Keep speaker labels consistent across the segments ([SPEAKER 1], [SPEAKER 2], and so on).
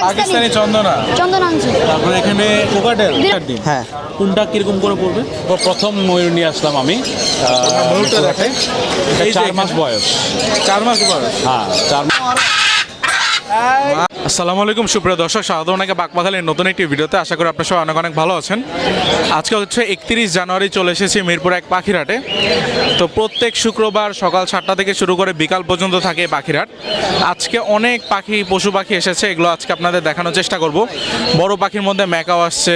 [SPEAKER 1] পাকিস্তানি চন্দনা
[SPEAKER 2] চন্দনা। আনছি
[SPEAKER 1] তারপরে এখানে কোকাটেল
[SPEAKER 3] হ্যাঁ।
[SPEAKER 1] কোনটা কীরকম করে পড়বে?
[SPEAKER 3] প্রথম ময়ূর নিয়ে আসলাম আমি। আহ,
[SPEAKER 1] ময়ূরটা দেখে
[SPEAKER 3] চার মাস বয়স।
[SPEAKER 1] চার মাস বয়স?
[SPEAKER 3] হ্যাঁ চার মাস।
[SPEAKER 1] আসসালামু আলাইকুম, সুপ্রিয় দর্শক, স্বাগত ওনাকে বাকমাথালের নতুন একটি ভিডিওতে। আশা করি আপনার সবাই অনেক অনেক ভালো আছেন। আজকে হচ্ছে একত্রিশ জানুয়ারি চলে এসেছি মিরপুর এক পাখিরহাটে। তো প্রত্যেক শুক্রবার সকাল সাতটা থেকে শুরু করে বিকাল পর্যন্ত থাকে এই পাখিরহাট। আজকে অনেক পাখি, পশু পাখি এসেছে, এগুলো আজকে আপনাদের দেখানোর চেষ্টা করব। বড় পাখির মধ্যে ম্যাকাও আসছে,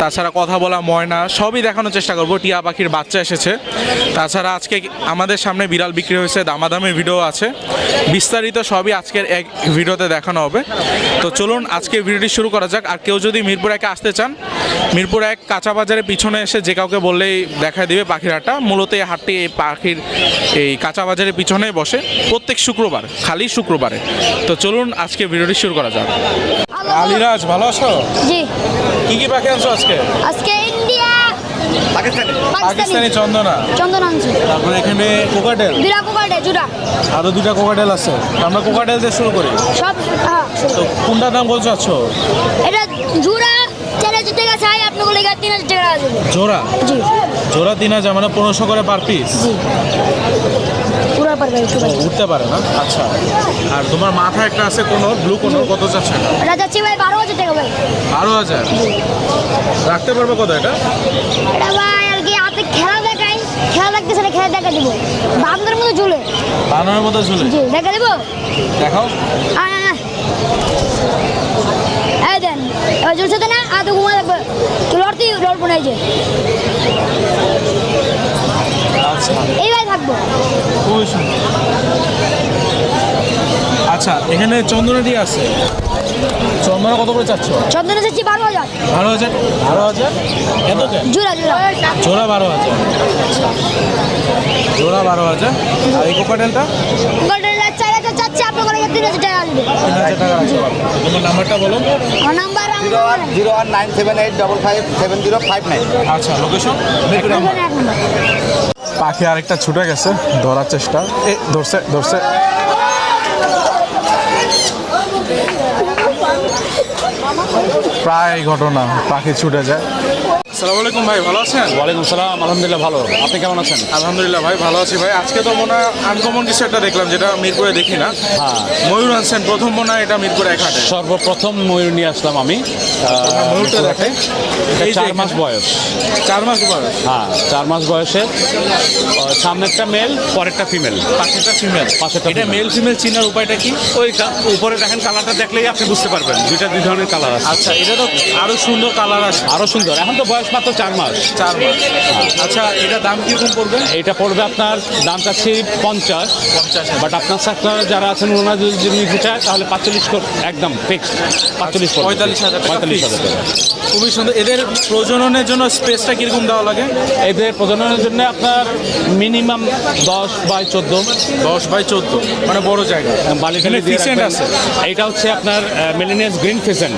[SPEAKER 1] তাছাড়া কথা বলা ময়না, সবই দেখানোর চেষ্টা করব। টিয়া পাখির বাচ্চা এসেছে। তাছাড়া আজকে আমাদের সামনে বিড়াল বিক্রি হয়েছে, দামাদামি ভিডিও আছে। বিস্তারিত সবই আজকের এক ভিডিওতে দেখানো হবে। তো চলুন আজকে ভিডিওটি শুরু করা যাক। আর কেউ যদি মিরপুর একে আসতে চান মিরপুর এক কাঁচা বাজারের পিছনে এসে যে কাউকে বললেই দেখা দিবে পাখির হাটটা মূলত এই হাটটি এই পাখির এই কাঁচা বাজারের পিছনে বসে প্রত্যেক শুক্রবার খালি শুক্রবারে। তো চলুন আজকে ভিডিওটি শুরু করা যাক। আলিরাজ ভালো আছো?
[SPEAKER 2] জি।
[SPEAKER 1] কি কি পাখি আনছো আজকে?
[SPEAKER 2] আজকে
[SPEAKER 1] পাকিস্তানি?
[SPEAKER 2] পাকিস্তানি।
[SPEAKER 1] চন্দনা।
[SPEAKER 2] চন্দন
[SPEAKER 1] তারপরে এখানে কোকাটেল।
[SPEAKER 2] বিরা কোকাটে জুড়া
[SPEAKER 1] আরও দুটা কোকাটেল আছে। আমরা কোকাটেল দিয়ে শুরু করি।
[SPEAKER 2] সব হ্যাঁ
[SPEAKER 1] তো কোনটা দাম বলছো আছো
[SPEAKER 2] এটা জুড়া চার হাজার টাকা চাই আপনাকে লেগে তিন হাজার টাকা
[SPEAKER 1] জোড়া?
[SPEAKER 2] জি।
[SPEAKER 1] জোড়া তিন হাজার মানে পনেরোশো করে পার পিস
[SPEAKER 2] জি। পুরো পারবে
[SPEAKER 1] উঠতে পারে না? আচ্ছা। আর তোমার মাথা একটা আছে কোনো ব্লু কোনো কত চাচ্ছে না
[SPEAKER 2] এটা যাচ্ছি ভাই বারো হাজার।
[SPEAKER 1] রাখতে পারবে কত এটা?
[SPEAKER 2] খেলা দেখাই খেলা খেলা দেখা দিব। মতো ঝুলে।
[SPEAKER 1] মতো ঝুলে?
[SPEAKER 2] দেখা দিব?
[SPEAKER 1] দেখাও।
[SPEAKER 2] আয় আয়, আয়। দেন এবার ঝুলছে না? আর তো ঘুমা লাগবে লড়তে লড়বো না যে।
[SPEAKER 1] আচ্ছা।
[SPEAKER 2] এই ভাই থাকব।
[SPEAKER 1] খুবই সুন্দর। আচ্ছা এখানে চন্দনাটি আছে। চন্দনা কত করে চাচ্ছ?
[SPEAKER 2] চন্দনে যাচ্ছি বারো হাজার।
[SPEAKER 1] বারো হাজার? বারো হাজার? এত
[SPEAKER 2] জোড়া জোড়া।
[SPEAKER 1] জোড়া বারো হাজার। জোড়া বারো হাজার। আর এই কোকাটেলটা
[SPEAKER 2] চার হাজার চাচ্ছি আপনার কাছে তিন হাজার টাকা আসবে
[SPEAKER 1] তিন হাজার টাকা আছে তোমার নাম্বারটা বলো
[SPEAKER 2] আমার number
[SPEAKER 4] zero one zero one nine seven eight double five seven zero five nine.
[SPEAKER 1] আচ্ছা লোকেশন পাখি আরেকটা ছুটে গেছে ধরার চেষ্টা। এ ধরছে ধরছে। প্রায় ঘটনা পাখি ছুটে যায়। আসসালামু আলাইকুম ভাই ভালো আছেন?
[SPEAKER 3] ওয়ালাইকুম সালাম আলহামদুলিল্লাহ ভালো। আপনি কেমন আছেন?
[SPEAKER 1] আলহামদুলিল্লাহ ভাই ভালো আছি ভাই। আজকে তো মনে হয় আনকমন কিছু একটা দেখলাম যেটা মিরপুরে দেখি না।
[SPEAKER 3] হ্যাঁ।
[SPEAKER 1] ময়ূর আনছেন প্রথম মনে হয় এটা মিরপুরে এক হাটে।
[SPEAKER 3] সর্বপ্রথম ময়ূর নিয়ে আসলাম আমি।
[SPEAKER 1] ময়ূরটা দেখাই
[SPEAKER 3] এটা
[SPEAKER 1] এই
[SPEAKER 3] চার মাস বয়স।
[SPEAKER 1] চার মাস বয়স।
[SPEAKER 3] হ্যাঁ চার মাস বয়সে। সামনেরটা মেল পরেরটা ফিমেল
[SPEAKER 1] পাখিটা ফিমেল
[SPEAKER 3] পাশেরটা
[SPEAKER 1] এটা মেল ফিমেল চিনার উপায়টা কি?
[SPEAKER 3] ওই কা- উপরে দেখেন কালারটা দেখলেই আপনি বুঝতে পারবেন। দুইটা দুই ধরনের কালার আছে।
[SPEAKER 1] আচ্ছা এটা তো আরও সুন্দর কালার আছে
[SPEAKER 3] আরও সুন্দর। এখন তো বয়স মাত্র চার মাস।
[SPEAKER 1] চার মাস। আচ্ছা এটা দাম কীরকম পড়বে?
[SPEAKER 3] এটা পড়বে আপনার দাম চাচ্ছি পঞ্চাশ।
[SPEAKER 1] পঞ্চাশ
[SPEAKER 3] বাট আপনার সাকলার যারা আছেন ওনারা যদি নিতে চায় তাহলে পাঁচচল্লিশ করে একদম ফিক্সড পাঁচচল্লিশ।
[SPEAKER 1] পঁয়তাল্লিশ হাজার
[SPEAKER 3] পঁয়তাল্লিশ হাজার
[SPEAKER 1] খুবই সুন্দর। এদের প্রজননের জন্য স্পেসটা কীরকম দেওয়া লাগে?
[SPEAKER 3] এদের প্রজননের জন্য আপনার মিনিমাম দশ বাই চোদ্দ।
[SPEAKER 1] দশ বাই চোদ্দ। মানে বড় জায়গা।
[SPEAKER 3] বালিখালি
[SPEAKER 1] এখানে ফিসেন্ট আছে।
[SPEAKER 3] এইটা হচ্ছে আপনার মেলিনিয়াস গ্রিন ফিসেন্ট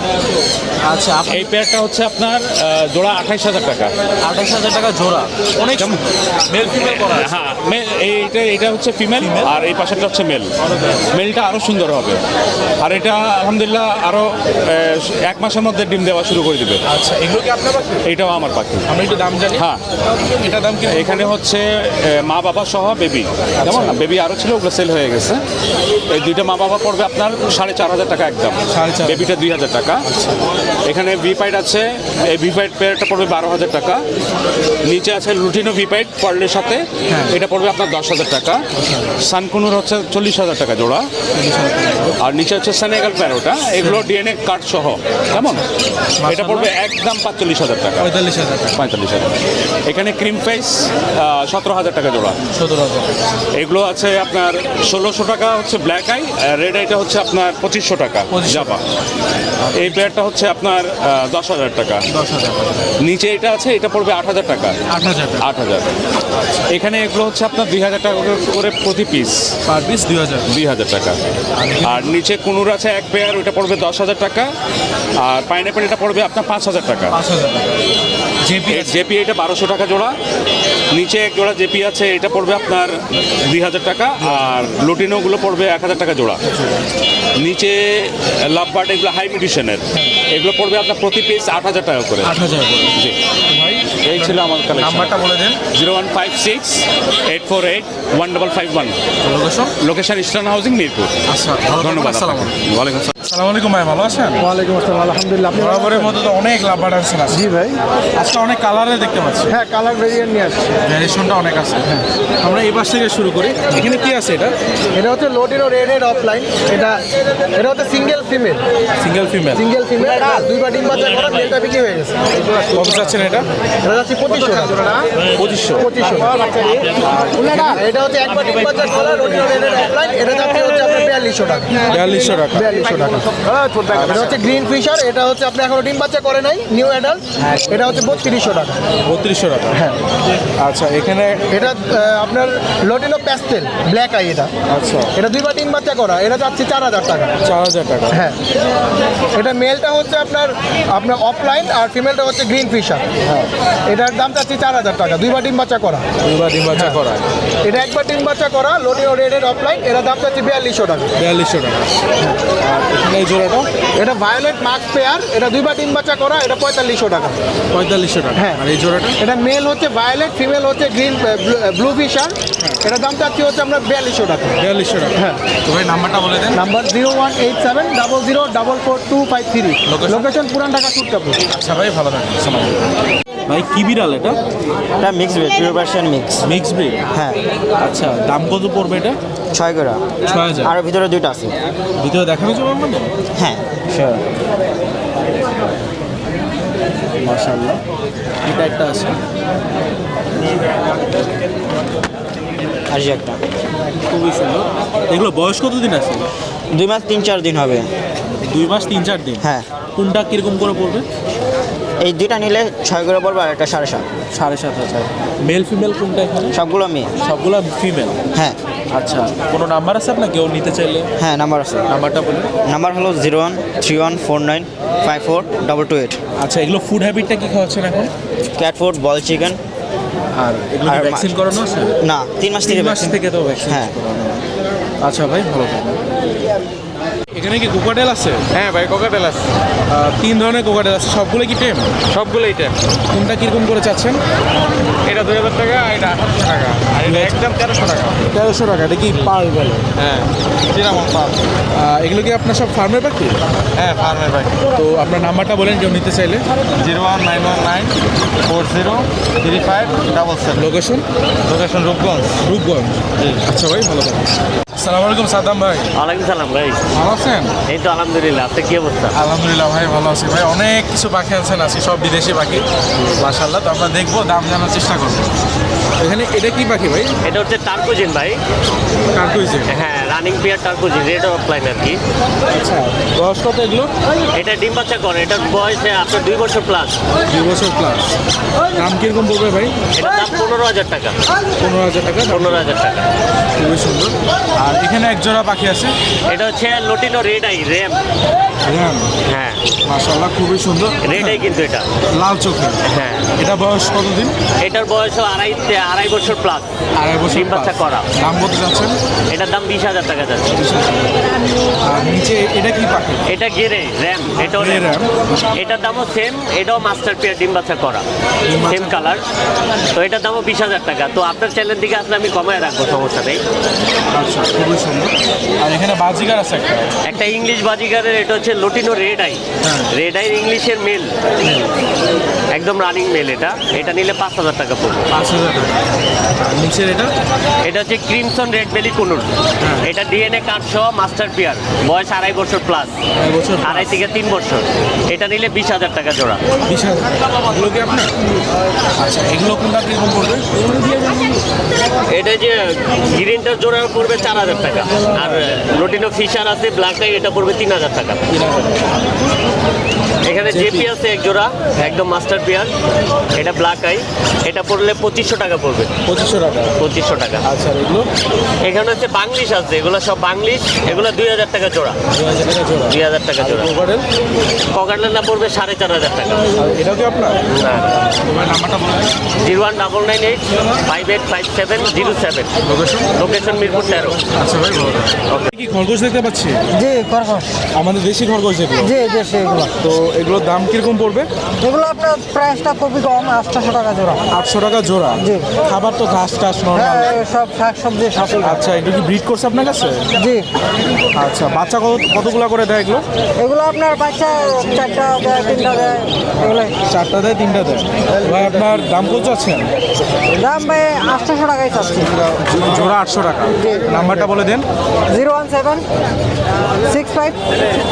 [SPEAKER 1] আচ্ছা
[SPEAKER 3] এই পেয়ারটা হচ্ছে আপনার জোড়া আঠাইশ হাজার টাকা।
[SPEAKER 1] আঠাশ হাজার টাকা জোড়া। অনেক মেল ফিমেল করা
[SPEAKER 3] হ্যাঁ এইটা এটা হচ্ছে ফিমেল আর এই পাশেরটা হচ্ছে মেল মেলটা আরও সুন্দর হবে। আর এটা আলহামদুলিল্লাহ আরও এক মাসের মধ্যে ডিম দেওয়া শুরু করে দিবে।
[SPEAKER 1] আচ্ছা এগুলো কি আপনার পাখি
[SPEAKER 3] এইটাও আমার পাখি
[SPEAKER 1] আমি একটু দাম জানি।
[SPEAKER 3] হ্যাঁ।
[SPEAKER 1] এটা দাম কি?
[SPEAKER 3] এখানে হচ্ছে মা বাবা সহ বেবি যেমন বেবি আরও ছিল ওগুলো সেল হয়ে গেছে। এই দুইটা মা বাবা পড়বে আপনার সাড়ে চার হাজার টাকা একদম। বেবিটা দুই হাজার টাকা। এখানে ভিপাইড আছে। এই ভিপাইড পেয়ারটা পড়বে বারো হাজার টাকা। নিচে আছে লুটিনো ভিপাইড পার্লের সাথে। এটা পড়বে আপনার দশ হাজার টাকা। সানকুনুর হচ্ছে চল্লিশ হাজার টাকা জোড়া। আর নিচে হচ্ছে সেনেগাল প্যারোটা। এগুলো ডিএনএ কার্ড সহ। কেমন? এটা পড়বে একদম পাঁচচল্লিশ হাজার টাকা।
[SPEAKER 1] পঁয়তাল্লিশ হাজার টাকা।
[SPEAKER 3] পঁয়তাল্লিশ হাজার। এখানে ক্রিম ফেস সতেরো হাজার টাকা জোড়া।
[SPEAKER 1] সতেরো হাজার।
[SPEAKER 3] এগুলো আছে আপনার ষোলোশো টাকা হচ্ছে ব্ল্যাক আই রেড আইটা হচ্ছে আপনার পঁচিশশো টাকা
[SPEAKER 1] 2500
[SPEAKER 3] জাপা এই পেয়ারটা হচ্ছে আপনার দশ হাজার টাকা।
[SPEAKER 1] দশ হাজার টাকা।
[SPEAKER 3] নিচে এটা আছে এটা পড়বে আট হাজার টাকা।
[SPEAKER 1] আট হাজার
[SPEAKER 3] আট হাজার। এখানে এগুলো হচ্ছে আপনার দুই হাজার টাকা করে প্রতি পিস
[SPEAKER 1] পার পিস দুই হাজার।
[SPEAKER 3] দুই হাজার টাকা। আর নিচে কুনুর আছে এক পেয়ার ওইটা পড়বে দশ হাজার টাকা। আর পাইনাপেল এটা পড়বে আপনার পাঁচ হাজার টাকা।
[SPEAKER 1] পাঁচ হাজার টাকা। জেপি
[SPEAKER 3] জেপি এটা বারোশো টাকা জোড়া। নিচে এক জোড়া জেপি আছে এটা পড়বে আপনার দুই হাজার টাকা। আর লুটিনোগুলো পড়বে এক হাজার টাকা জোড়া। নিচে লাভবার্ড এগুলো হাই মিউটিশনের এগুলো পড়বে আপনার প্রতি পিস আট হাজার টাকা করে।
[SPEAKER 1] আট হাজার করে।
[SPEAKER 3] জি
[SPEAKER 1] ভাই
[SPEAKER 3] এই ছিল আমার কালেকশন
[SPEAKER 1] নাম্বারটা বলে দেন।
[SPEAKER 3] Zero one five six eight four eight one double five one.
[SPEAKER 1] Location?
[SPEAKER 3] Location eastern housing Mirpur.
[SPEAKER 1] আচ্ছা
[SPEAKER 3] ধন্যবাদ
[SPEAKER 1] আসসালাম
[SPEAKER 3] ওয়ালাইকুম আসসালাম
[SPEAKER 1] আসসালামু আলাইকুম ভাই ভালো আছেন?
[SPEAKER 5] ওয়ালাইকুম আসসালাম আলহামদুলিল্লাহ
[SPEAKER 1] বরাবরের মধ্যে তো অনেক লাভবার আনছেন আজকে
[SPEAKER 5] জি ভাই।
[SPEAKER 1] আজকে অনেক কালারে দেখতে পাচ্ছি।
[SPEAKER 5] হ্যাঁ কালার ভেরিয়েন্ট নিয়ে আসছি।
[SPEAKER 1] ভ্যারিয়েশনটা অনেক আছে। আমরা এই পাশ থেকে শুরু করি। এখানে কি আছে এটা?
[SPEAKER 5] এটা হচ্ছে লোডিনো রেড হেড অফলাইন এটা এটা হচ্ছে single female
[SPEAKER 1] single female
[SPEAKER 5] single female দুইবার ডিম বাচ্চা করা মেলটা বিক্রি হয়ে গেছে।
[SPEAKER 1] কত চাচ্ছেন এটা
[SPEAKER 5] এটা যাচ্ছে পঁচিশশো।
[SPEAKER 1] পঁচিশশো।
[SPEAKER 5] পঁচিশশো। এটা হচ্ছে একবার হেড অফলাইন এটা যাচ্ছে হচ্ছে আপনার বিয়াল্লিশশো টাকা।
[SPEAKER 1] বিয়াল্লিশশো টাকা।
[SPEAKER 5] বিয়াল্লিশশো টাকা। এটা হচ্ছে গ্রিন ফিশার এটা হচ্ছে আপনি এখনও ডিম বাচ্চা করে নাই নিউ অ্যাডাল্ট এটা হচ্ছে বত্রিশশো টাকা।
[SPEAKER 1] বত্রিশশো টাকা। হ্যাঁ। আচ্ছা এখানে
[SPEAKER 5] এটা আপনার লোটিনো প্যাস্টেল ব্ল্যাক আই এটা।
[SPEAKER 1] আচ্ছা।
[SPEAKER 5] এটা দুইবার তিন বাচ্চা করা এটা যাচ্ছে চার হাজার টাকা।
[SPEAKER 1] চার হাজার টাকা।
[SPEAKER 5] হ্যাঁ। এটা মেলটা হচ্ছে আপনার আপনার অফলাইন আর ফিমেলটা হচ্ছে গ্রিন ফিশার হ্যাঁ। এটার দাম চাচ্ছি চার হাজার টাকা। দুইবার ডিম বাচ্চা করা।
[SPEAKER 1] দুইবার ডিম বাচ্চা করা।
[SPEAKER 5] এটা একবার ডিম বাচ্চা করা লোটিনো রেডের অফলাইন এটার দাম চাচ্ছি বিয়াল্লিশশো টাকা।
[SPEAKER 1] বিয়াল্লিশশো টাকা। আর এখানে এই জোড়াটা?
[SPEAKER 5] এটা ভায়োলেট মার্কস পেয়ার এটা দুইবার ডিম বাচ্চা করা এটা পঁয়তাল্লিশশো টাকা।
[SPEAKER 1] পঁয়তাল্লিশশো টাকা।
[SPEAKER 5] হ্যাঁ।
[SPEAKER 1] আর এই জোড়াটা?
[SPEAKER 5] এটা মেল হচ্ছে ভায়োলেট ফিমেল হচ্ছে গ্রিন ব্লু ফিশার এটার দাম চাচ্ছি হচ্ছে আমরা বিয়াল্লিশশো টাকা।
[SPEAKER 1] বিয়াল্লিশশো টাকা।
[SPEAKER 5] হ্যাঁ।
[SPEAKER 1] তো ভাই নাম্বারটা বলে দেন।
[SPEAKER 5] Number zero one eight seven double zero double four two five three? Location Puran Dhaka সুটকাপুর।
[SPEAKER 1] আচ্ছা ভাই ভালো থাকেন। ভাই কি বিড়াল এটা?
[SPEAKER 6] এটা mix breed pure Persian mix
[SPEAKER 1] mix breed
[SPEAKER 6] হ্যাঁ।
[SPEAKER 1] আচ্ছা দাম কত পড়বে এটা?
[SPEAKER 6] ছয় করে।
[SPEAKER 1] ছয় হাজার।
[SPEAKER 6] আর ভিতরে দুইটা আছে।
[SPEAKER 1] ভিতরে দেখানো যাবে মানে
[SPEAKER 6] হ্যাঁ। শিওর
[SPEAKER 1] মাশাআল্লাহ। এটা একটা আছে।
[SPEAKER 6] আর যে একটা।
[SPEAKER 1] খুবই সুন্দর। এগুলো বয়স কতদিন আছে?
[SPEAKER 6] দুই মাস তিন চার দিন হবে।
[SPEAKER 1] দুই মাস তিন চার দিন?
[SPEAKER 6] হ্যাঁ।
[SPEAKER 1] কোনটা কীরকম করে পড়বে?
[SPEAKER 6] এই দুইটা নিলে ছয় করে পড়বে আর একটা সাড়ে সাত।
[SPEAKER 1] সাড়ে সাত হাজার। মেল ফিমেল কোনটা এখানে?
[SPEAKER 6] সবগুলো মেয়ে।
[SPEAKER 1] সবগুলো ফিমেল
[SPEAKER 6] হ্যাঁ।
[SPEAKER 1] আচ্ছা। কোনো নাম্বার আছে আপনার? কেউ নিতে চাইলে?
[SPEAKER 6] হ্যাঁ নাম্বার আছে।
[SPEAKER 1] নাম্বারটা বলুন।
[SPEAKER 6] নাম্বার হলো zero one three one four nine five four double two eight
[SPEAKER 1] আচ্ছা এগুলো ফুড হ্যাবিটটা কি খাওয়াচ্ছেন এখন?
[SPEAKER 6] ক্যাট ফুড বল চিকেন
[SPEAKER 1] আর এগুলো ভ্যাকসিন করানো আছে?
[SPEAKER 6] না তিন মাস থেকে
[SPEAKER 1] মাস থেকে তো ভ্যাকসিন
[SPEAKER 6] হ্যাঁ।
[SPEAKER 1] আচ্ছা ভাই ভালো থাকবেন। এখানে কি কোকাটেল আছে?
[SPEAKER 7] হ্যাঁ ভাই কোকাটেল আছে।
[SPEAKER 1] তিন ধরনের কোকাটেল আছে সবগুলো কি টেম
[SPEAKER 7] সবগুলো এটা
[SPEAKER 1] কোনটা কীরকম করে চাচ্ছেন?
[SPEAKER 7] এটা দুই হাজার টাকা আর এটা আঠারোশো টাকা। আর এটা একদম তেরোশো টাকা।
[SPEAKER 1] তেরোশো টাকা এটা কি পার বলে?
[SPEAKER 7] হ্যাঁ কীরকম পাব
[SPEAKER 1] এগুলো কি আপনার সব ফার্মের পাখি
[SPEAKER 7] হ্যাঁ ফার্মের ভাই।
[SPEAKER 1] তো আপনার নাম্বারটা বলেন কেউ নিতে চাইলে।
[SPEAKER 7] Zero one nine one nine four zero three five double seven.
[SPEAKER 1] Location
[SPEAKER 7] location Rupganj.
[SPEAKER 1] Rupganj. আচ্ছা ভাই ভালো থাকবেন। আসসালামু আলাইকুম সাদ্দাম ভাই।
[SPEAKER 8] ওয়ালাইকুম সালাম ভাই।
[SPEAKER 1] ভালো আছেন?
[SPEAKER 8] এই তো আলহামদুলিল্লাহ আপনার কি অবস্থা?
[SPEAKER 1] আলহামদুলিল্লাহ ভাই ভালো আছি ভাই। অনেক কিছু পাখি আছেন আছি সব বিদেশি পাখি মাশাল্লাহ তো আমরা দেখব দাম জানার চেষ্টা করব। এখানে এটা কি পাখি ভাই?
[SPEAKER 8] এটা হচ্ছে টার্কুজিন ভাই।
[SPEAKER 1] কার্টুইজে
[SPEAKER 8] হ্যাঁ running pair turquoisine red offline আর কি।
[SPEAKER 1] আচ্ছা বয়স কত এগুলো?
[SPEAKER 8] এটা ডিম বাচ্চা করে এটার বয়স আপনার দুই বছর প্লাস
[SPEAKER 1] দুই বছর প্লাস দাম কীরকম পড়বে ভাই?
[SPEAKER 8] এটার দাম পনেরো হাজার টাকা।
[SPEAKER 1] পনেরো হাজার টাকা
[SPEAKER 8] পনেরো হাজার টাকা।
[SPEAKER 1] খুবই সুন্দর। আর এখানে এক জোড়া পাখি আছে।
[SPEAKER 8] এটা হচ্ছে lutino red eye RAM
[SPEAKER 1] RAM
[SPEAKER 8] হ্যাঁ।
[SPEAKER 1] মাশাআল্লাহ খুবই সুন্দর।
[SPEAKER 8] রেড আই কিন্তু এটা।
[SPEAKER 1] লাল চোখে।
[SPEAKER 8] হ্যাঁ।
[SPEAKER 1] এটা বয়স কতদিন?
[SPEAKER 8] এটার বয়স আড়াই আড়াই বছর প্লাস
[SPEAKER 1] আড়াই বছর
[SPEAKER 8] বাচ্চা করা।
[SPEAKER 1] দাম কত যাচ্ছেন
[SPEAKER 8] এটার দাম বিশ হাজার টাকা যাচ্ছে।
[SPEAKER 1] নিচে এটা কি পাখি?
[SPEAKER 8] এটা গেরে র্যাম এটাও র্যাম। এটার দামও সেম এটাও মাস্টার পেয়ার ডিম বাচ্চা করা। সেম কালার তো এটার দামও বিশ হাজার টাকা। তো আপনার চ্যানেল দিকে আসলে আমি কমায় রাখব সমস্যা নেই।
[SPEAKER 1] আচ্ছা খুবই সুন্দর। আর এখানে বাজিগার আছে একটা?
[SPEAKER 8] একটা ইংলিশ বাজিগারের এটা হচ্ছে লোটিনো রেড আই।
[SPEAKER 1] হ্যাঁ।
[SPEAKER 8] রেড আই ইংলিশের মেল একদম রানিং মেল এটা। এটা নিলে পাঁচ হাজার টাকা পড়বে।
[SPEAKER 1] পাঁচ হাজার টাকা। নিচের এটা?
[SPEAKER 8] এটা হচ্ছে ক্রিমসন রেড বেলি কুনুর।
[SPEAKER 1] হ্যাঁ।
[SPEAKER 8] এটা ডিএনএ কার্ড সহ মাস্টার পিয়ার বয়স আড়াই বছর প্লাস। আড়াই থেকে তিন বছর। এটা নিলে বিশ হাজার টাকা জোড়া।
[SPEAKER 1] বিশ হাজার এগুলো কি আপনার আচ্ছা এগুলো কোনটা কীরকম পড়বে?
[SPEAKER 8] এটা যে গ্রিনটার জোড়া পড়বে চার হাজার টাকা। আর লোটিনো ফিশার আছে ব্ল্যাকটাই এটা পড়বে তিন হাজার টাকা। এখানে জেপি। আছে এক জোড়া একদম মাস্টার পেয়ার। এটা ব্ল্যাক আই এটা পড়লে পঁচিশশো টাকা পড়বে।
[SPEAKER 1] পঁচিশশো টাকা।
[SPEAKER 8] পঁচিশশো টাকা।
[SPEAKER 1] আচ্ছা আর এগুলো?
[SPEAKER 8] এখানে হচ্ছে বাংলিশ আছে এগুলো সব বাংলিশ। এগুলো দুই হাজার টাকা জোড়া।
[SPEAKER 1] দু হাজার টাকা জোড়া।
[SPEAKER 8] দুই হাজার টাকা জোড়া।
[SPEAKER 1] কোকাটেল
[SPEAKER 8] না পড়বে সাড়ে চার হাজার টাকা।
[SPEAKER 1] এটাও কি আপনার?
[SPEAKER 8] না।
[SPEAKER 1] তোমার নাম্বারটা বলে। দিন।
[SPEAKER 8] Zero one double nine eight five eight five seven zero seven.
[SPEAKER 1] Location
[SPEAKER 8] location Mirpur তেরো।
[SPEAKER 1] আচ্ছা ভাই কি খরগোশ দেখতে পাচ্ছি?
[SPEAKER 5] জি খরগোশ।
[SPEAKER 1] আমাদের দেশি খরগোশ যেগুলো।
[SPEAKER 5] জি দেশি এগুলো।
[SPEAKER 1] তো এগুলোর দাম কীরকম পড়বে?
[SPEAKER 5] এগুলো আপনার প্রাইসটা খুবই কম আটশোশো টাকা জোড়া।
[SPEAKER 1] আটশো টাকা জোড়া?
[SPEAKER 5] জি।
[SPEAKER 1] খাবার তো ঘাস টাস নর্মাল
[SPEAKER 5] হ্যাঁ সব শাক সবজি সবই
[SPEAKER 1] আচ্ছা এটা কি ব্রিড করছে আপনার কাছে?
[SPEAKER 5] জি।
[SPEAKER 1] আচ্ছা বাচ্চা কত কতগুলা করে দেয় এগুলো?
[SPEAKER 5] এগুলো আপনার বাচ্চা চারটা দেয় তিনটা দেয় এগুলো
[SPEAKER 1] চারটা দেয় তিনটা দেয়? ভাই আপনার দাম কত আছেন
[SPEAKER 5] দাম ভাই আটশোশো টাকাই চাচ্ছি।
[SPEAKER 1] জোড়া আটশো টাকা। নাম্বারটা বলে দেন।
[SPEAKER 5] Zero one seven six five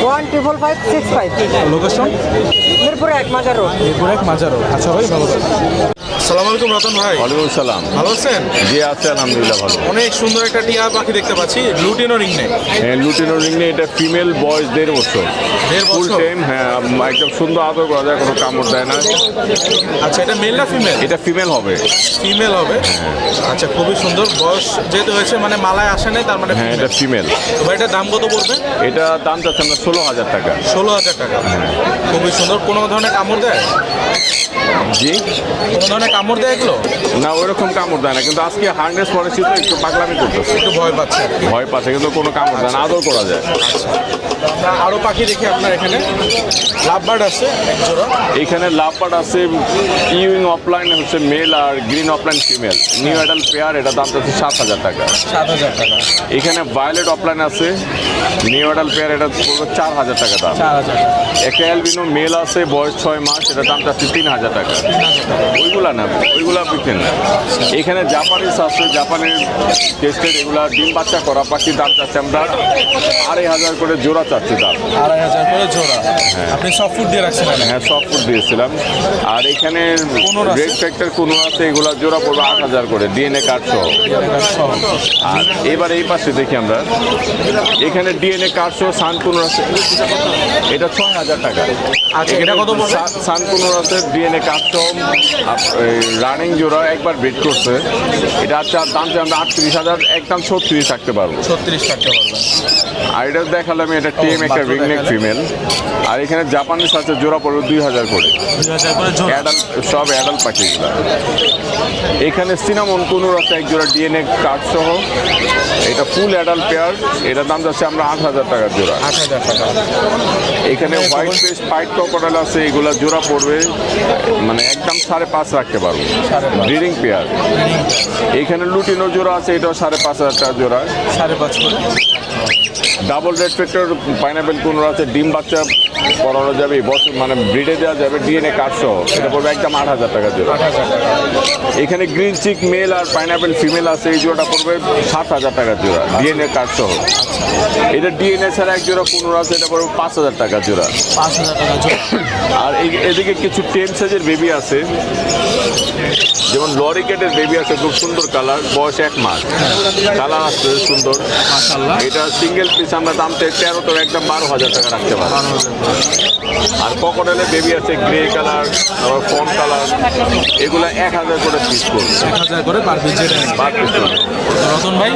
[SPEAKER 5] one triple five six five.
[SPEAKER 1] Location
[SPEAKER 5] মিরপুরে এক মাজার রোড।
[SPEAKER 1] এরপর এক মাজারো আচ্ছা ভাই ভালো সালাম আলাইকুম রতন ভাই।
[SPEAKER 9] ওয়ালাইকুম সালাম।
[SPEAKER 1] ভালো আছেন?
[SPEAKER 9] জি আছে আলহামদুলিল্লাহ ভালো।
[SPEAKER 1] অনেক সুন্দর একটা টিয়া পাখি দেখতে পাচ্ছি লুটিনো রিং নেই।
[SPEAKER 9] হ্যাঁ লুটিনো রিংনে এটা ফিমেল বয়স দেড় বছর।
[SPEAKER 1] দেড়
[SPEAKER 9] ফুল
[SPEAKER 1] বছর?
[SPEAKER 9] টাইম হ্যাঁ একদম সুন্দর আদর করা যায় কোনো কামড় দেয় না।
[SPEAKER 1] আচ্ছা এটা মেল না ফিমেল
[SPEAKER 9] এটা ফিমেল হবে।
[SPEAKER 1] ফিমেল হবে? আচ্ছা খুবই সুন্দর। বয়স যেহেতু হয়েছে মানে মালায় আসে নাই তার মানে
[SPEAKER 9] হ্যাঁ এটা ফিমেল
[SPEAKER 1] ভাই এটার দাম কত পড়বে?
[SPEAKER 9] এটা দাম চাচ্ছে আমরা ষোলো হাজার টাকা।
[SPEAKER 1] ষোলো হাজার টাকা। খুবই সুন্দর। কোনো ধরনের কামড় দেয়?
[SPEAKER 9] জি।
[SPEAKER 1] কোনো ধরনের কামড় দেয় এগুলো?
[SPEAKER 9] না ওইরকম কামড় দেয় না কিন্তু আজকে হার্নেস পরেছি তো একটু পাগলামি করতেছে।
[SPEAKER 1] একটু ভয় পাচ্ছে।
[SPEAKER 9] ভয় পাচ্ছে কিন্তু কোনো কামড় দেয় না আদর করা যায়।
[SPEAKER 1] আমরা আরও পাখি দেখি আপনার এখানে। লাভ বার্ড আছে
[SPEAKER 9] এখানে লাভবার্ড আছে ইউইং অফলাইন হচ্ছে মেল আর green offline female new adult pair এটা দাম চাচ্ছে সাত হাজার টাকা।
[SPEAKER 1] সাত হাজার টাকা।
[SPEAKER 9] এখানে ভায়োলেট অফলাইন আছে নিউ অ্যাডাল পেয়ার এটা পড়বে চার হাজার টাকা দাম।
[SPEAKER 1] চার হাজার
[SPEAKER 9] একটা অ্যালবিনো মেল আছে বয়স ছয় মাস এটা দাম চাচ্ছে তিন হাজার টাকা। ওইগুলা না ওইগুলা বিকেন না এখানে জাপানিজ আছে জাপানের টেস্টেড এগুলা ডিম বাচ্চা করা পাখির দাম চাচ্ছে আমরা আড়াই হাজার করে জোড়া চাচ্ছি দাম
[SPEAKER 1] আড়াই হাজার করে জোড়া। আপনি সব ফুড দিয়ে রাখছেন
[SPEAKER 9] হ্যাঁ সব ফুড দিয়েছিলাম। আর এখানে? রেড ফ্যাক্টর কোনো আছে এগুলা জোড়া পড়বে আট হাজার করে ডিএনএ কার্ড সহ। আর এবার এই পাশে দেখি আমরা। এখানে ডিএনএ কার্ড সহ সানকুনুর আছে। এটা ছয় হাজার টাকা।
[SPEAKER 1] আচ্ছা, এটা কত পড়বে?
[SPEAKER 9] সানকুনুর আছে ডিএনএ কার্ড সহ। রানিং জোড়া একবার বেড করছে। এটা আচ্ছা দাম চাই আমরা আটত্রিশ হাজার একদম ছত্রিশ থাকতে পারব।
[SPEAKER 1] ছত্রিশ টাকা পারবেন
[SPEAKER 9] আর এটা দেখালাম এটা টিএম একটা রিংনেক ফিমেল আর এখানে জাপানিজ সাথে জোড়া পড়বে দুই হাজার করে। অ্যাডাল্ট সব অ্যাডাল্ট পাখিগুলো এখানে সিনামন কুনুর আছে এক জোড়া ডিএনএ কার্ড সহ। এটা ফুল অ্যাডাল্ট পেয়ার এটা দাম যাচ্ছে আমরা আট হাজার টাকার জোড়া।
[SPEAKER 1] আট হাজার টাকা।
[SPEAKER 9] এখানে হোয়াইট ফেস ফাইট ক্রোকোডাইল আছে এগুলা জোড়া পড়বে। মানে একদম সাড়ে পাঁচ রাখতে পারব। ব্রিডিং পেয়ার এখানে লুটিনো জোড়া আছে এটাও সাড়ে পাঁচ হাজার টাকা জোড়া।
[SPEAKER 1] সাড়ে পাঁচ করে
[SPEAKER 9] double red factor pineapple conure আছে ডিম বাচ্চা করানো যাবে বছর মানে ব্রিডে দেওয়া যাবে ডিএনএ কার্ড সহ এটা পড়বে একদম আট হাজার টাকা জোড়া। এখানে গ্রিন চিক মেল আর পাইনাপেল ফিমেল আছে এই জোড়াটা পড়বে সাত হাজার টাকা জোড়া ডিএনএ কার্ড সহ এটা ডিএনএ ছাড়া এক জোড়া কুনুর আছে এটা পড়বে পাঁচ হাজার টাকা জোড়া।
[SPEAKER 1] পাঁচ হাজার টাকা জোড়া।
[SPEAKER 9] আর এই এদিকে কিছু টেন সাইজের বেবি আছে। যেমন লরিকেটের বেবি আছে খুব সুন্দর কালার বয়স এক মাস। কালার আসছে সুন্দর। এটা সিঙ্গেল পিস আমরা দাম চাই তেরো তো একদম বারো হাজার টাকা রাখতে পারব। আর পকটেলের বেবি আছে গ্রে কালার আবার ফোন কালার এগুলো এক হাজার করে পিস করবে
[SPEAKER 1] এক হাজার করে per piece
[SPEAKER 9] per piece
[SPEAKER 1] Ratan ভাই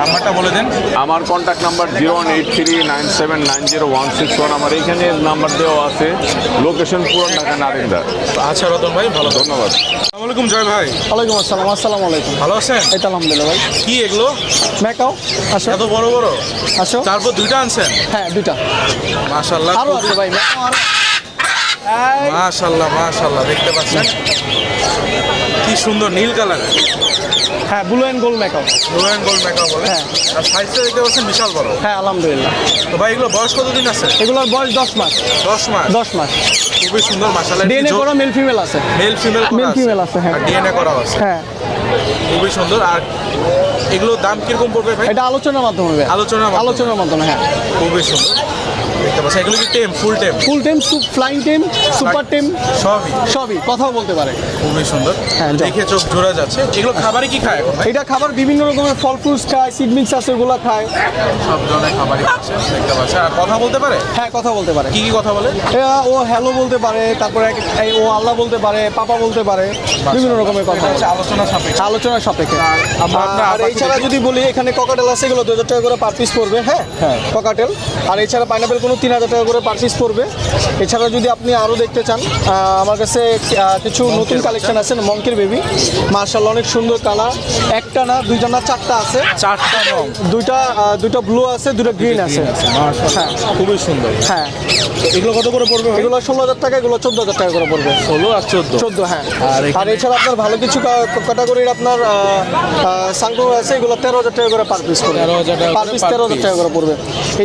[SPEAKER 1] নাম্বারটা বলে দেন।
[SPEAKER 9] আমার contact number zero one eight three nine seven nine zero one six one আমার এখানে নাম্বার দেওয়া আছে। লোকেশন পুরো ঢাকা নারিন্দা।
[SPEAKER 1] আচ্ছা রতন ভাই ভালো
[SPEAKER 9] ধন্যবাদ।
[SPEAKER 1] আসসালামু আলাইকুম জয় ভাই।
[SPEAKER 5] ওয়ালাইকুম আসসালাম আসসালামু আলাইকুম।
[SPEAKER 1] ভালো আছেন?
[SPEAKER 5] এই তো আলহামদুলিল্লাহ ভাই।
[SPEAKER 1] কি এগুলো?
[SPEAKER 5] মেকাও আসো।
[SPEAKER 1] এত বড় বড়?
[SPEAKER 5] আসো।
[SPEAKER 1] তারপর দুইটা আনছেন?
[SPEAKER 5] হ্যাঁ দুইটা।
[SPEAKER 1] মাশাল্লাহ
[SPEAKER 5] আরও আছে ভাই আরও
[SPEAKER 1] মাশাল্লাহ মাশাল্লাহ দেখতে পাচ্ছেন? কি সুন্দর নীল কালার।
[SPEAKER 5] হ্যাঁ blue and gold makeup
[SPEAKER 1] blue and gold makeup বলে
[SPEAKER 5] হ্যাঁ।
[SPEAKER 1] আর সাইজটা দেখতে পাচ্ছেন বিশাল বড়।
[SPEAKER 5] হ্যাঁ আলহামদুলিল্লাহ।
[SPEAKER 1] তো ভাই এগুলো বয়স কতদিন আছে?
[SPEAKER 5] এগুলোর বয়স দশ মাস।
[SPEAKER 1] দশ মাস?
[SPEAKER 5] দশ মাস।
[SPEAKER 1] খুবই সুন্দর মাশাল্লাহ
[SPEAKER 5] ডিএনএ করা মেল ফিমেল আছে।
[SPEAKER 1] মেল ফিমেল
[SPEAKER 5] Male ফিমেল আছে, হ্যাঁ।
[SPEAKER 1] আর ডিএনএ করা আছে।
[SPEAKER 5] হ্যাঁ।
[SPEAKER 1] খুবই সুন্দর আর এগুলোর দাম কীরকম পড়বে ভাই?
[SPEAKER 5] এটা আলোচনার মাধ্যমে আলোচনা
[SPEAKER 1] আলোচনার মাধ্যমে।
[SPEAKER 5] আলোচনার মাধ্যমে হ্যাঁ।
[SPEAKER 1] খুবই সুন্দর। দেখতে পাচ্ছি এগুলো কি টেম? ফুল টেম?
[SPEAKER 5] ফুল টেম ফ্লাইং টেম সুপার টেম
[SPEAKER 1] সবই?
[SPEAKER 5] সবই কথাও বলতে পারে।
[SPEAKER 1] খুবই সুন্দর।
[SPEAKER 5] হ্যাঁ,
[SPEAKER 1] দেখে চোখ জোড়া যাচ্ছে। এগুলো খাবারে কি খায় এখন
[SPEAKER 5] এটা খাবার বিভিন্ন রকমের ফল ফ্রুটস খায় সিড মিক্স আছে ওগুলো খায়।
[SPEAKER 1] সব ধরনের খাবারই আছে দেখতে পাচ্ছি। আর কথা বলতে পারে?
[SPEAKER 5] হ্যাঁ কথা বলতে পারে।
[SPEAKER 1] কি কি কথা বলে?
[SPEAKER 5] ও হ্যালো বলতে পারে তারপরে ও আল্লাহ বলতে পারে পাপা বলতে পারে বিভিন্ন রকমের কথা
[SPEAKER 1] আলোচনা সাপেক্ষে।
[SPEAKER 5] আলোচনার সাপেক্ষে। আর এছাড়া যদি বলি এখানে ককাটেল আছে এগুলো দু হাজার টাকা করে পার পিস পড়বে হ্যাঁ? হ্যাঁ। ককাটেল আর এছাড়া পাইনাপেল কোনো তিন হাজার টাকা করে পার পিস পড়বে এছাড়া যদি আপনি আরও দেখতে চান আমার কাছে কিছু নতুন কালেকশন আছে মঙ্কের বেবি মার্শাল অনেক সুন্দর কালার একটা না দুইটা না চারটা আছে।
[SPEAKER 1] চারটা
[SPEAKER 5] দুইটা দুইটা ব্লু আছে দুটো গ্রিন আছে। হ্যাঁ।
[SPEAKER 1] খুবই সুন্দর।
[SPEAKER 5] হ্যাঁ।
[SPEAKER 1] এগুলো কত করে পড়বে
[SPEAKER 5] এগুলো ষোলো হাজার টাকা এগুলো চোদ্দ হাজার টাকা করে পড়বে।
[SPEAKER 1] ষোলো আর চোদ্দ?
[SPEAKER 5] চোদ্দ হ্যাঁ।
[SPEAKER 1] আর
[SPEAKER 5] এছাড়া আপনার ভালো কিছু ক্যাটাগরির আপনার সানগ্রহ আছে এগুলো তেরো হাজার টাকা করে পার পিস পড়বে
[SPEAKER 1] 13,000 টাকা
[SPEAKER 5] পার পিস তেরো হাজার টাকা করে পড়বে।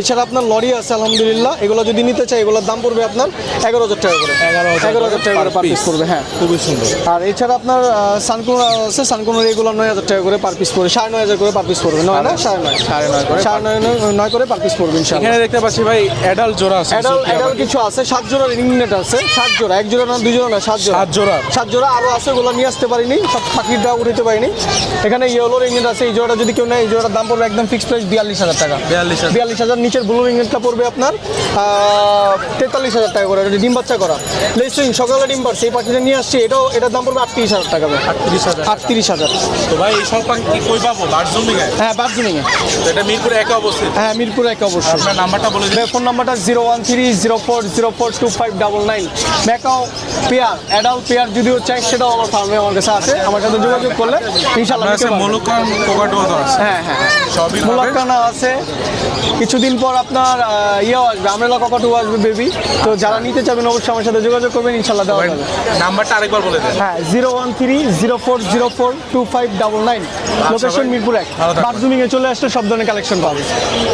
[SPEAKER 5] এছাড়া আপনার লরি আছে আলহামদুলিল্লাহ। এগুলো যদি নিতে চাই এগুলোর দাম পড়বে আপনার এগারো হাজার টাকা করে। এগারো হাজার টাকা করে পার পিস। পড়বে হ্যাঁ।
[SPEAKER 1] খুবই সুন্দর।
[SPEAKER 5] আর এছাড়া আপনার সানকুন আছে সানকুনের এগুলো নয় হাজার টাকা করে পার পিস পড়বে সাড়ে নয় হাজার করে পার পিস পড়বে। নয় না? সাড়ে নয়।
[SPEAKER 1] সাড়ে নয় করে
[SPEAKER 5] সাড়ে নয় নয়- করে পার পিস পড়বে ইনশাআল্লাহ।
[SPEAKER 1] এখানে দেখতে পাচ্ছি ভাই অ্যাডাল্ট জোড়া আছে
[SPEAKER 5] অ্যাডাল
[SPEAKER 1] কিছু
[SPEAKER 5] অ্যাডাল কিছু আছে সাত জোড়া রিং নেট আছে সাত জোড়া। এক জোড়া না দুই জোড়া না সাত জোড়া।
[SPEAKER 1] সাত জোড়া?
[SPEAKER 5] সাত জোড়া আরও আছে ওগুলো নিয়ে আসতে পারিনি সব পাখিটা উঠাতে পারিনি। এখানে ইয়েলো রিং নেট আছে এই জোড়াটা যদি কেউ নেয় এই জোড়াটার দাম পড়বে একদম ফিক্সড প্রাইস বিয়াল্লিশ হাজার টাকা।
[SPEAKER 1] 42,000
[SPEAKER 5] বিয়াল্লিশ হাজার নিচের ব্লু রিং নেটটা পড়বে আপনার তেতাল্লিশ হাজার টাকা করে ডিম বাচ্চা করা। লেসিং সকালে ডিম পারছে এই পাখিটা নিয়ে আসছি এটাও এটার দাম পড়বে আটত্রিশ হাজার টাকা
[SPEAKER 1] আটত্রিশ হাজার।
[SPEAKER 5] আটত্রিশ হাজার।
[SPEAKER 1] তো ভাই এই সব পাখি কি কই পাবো? বারজন্দি
[SPEAKER 5] হ্যাঁ বার্জিনিং
[SPEAKER 1] এটা মিরপুরে একা অবস্থিত।
[SPEAKER 5] হ্যাঁ মিরপুর এক অবশ্যই
[SPEAKER 1] আপনার নাম্বারটা বলে দিন।
[SPEAKER 5] ফোন নাম্বারটা zero one three zero four zero four two five double nine. Macaw pair adult pair যদিও চাই সেটাও আমার ফার্মে আমার কাছে আছে। আমার সাথে যোগাযোগ করলে পারবেন।
[SPEAKER 1] মোলকান কোকাটোয়া তো আছে।
[SPEAKER 5] হ্যাঁ হ্যাঁ
[SPEAKER 1] সবই পাবে।
[SPEAKER 5] আছে। কিছুদিন পর আপনার ইয়েও আসবে। আমরেলা ককাটু আসবে বেবি তো যারা নিতে চাবেন অবশ্যই আমার সাথে যোগাযোগ করবেন ইনশাল্লাহ দেওয়া যাবে।
[SPEAKER 1] নাম্বারটা আরেকবার বলে দেন।
[SPEAKER 5] হ্যাঁ zero one three zero four zero four two five double nine. Location Mirpur এক। বাথরুমিংয়ে চলে আসলে সব ধরনের কালেকশন পাবে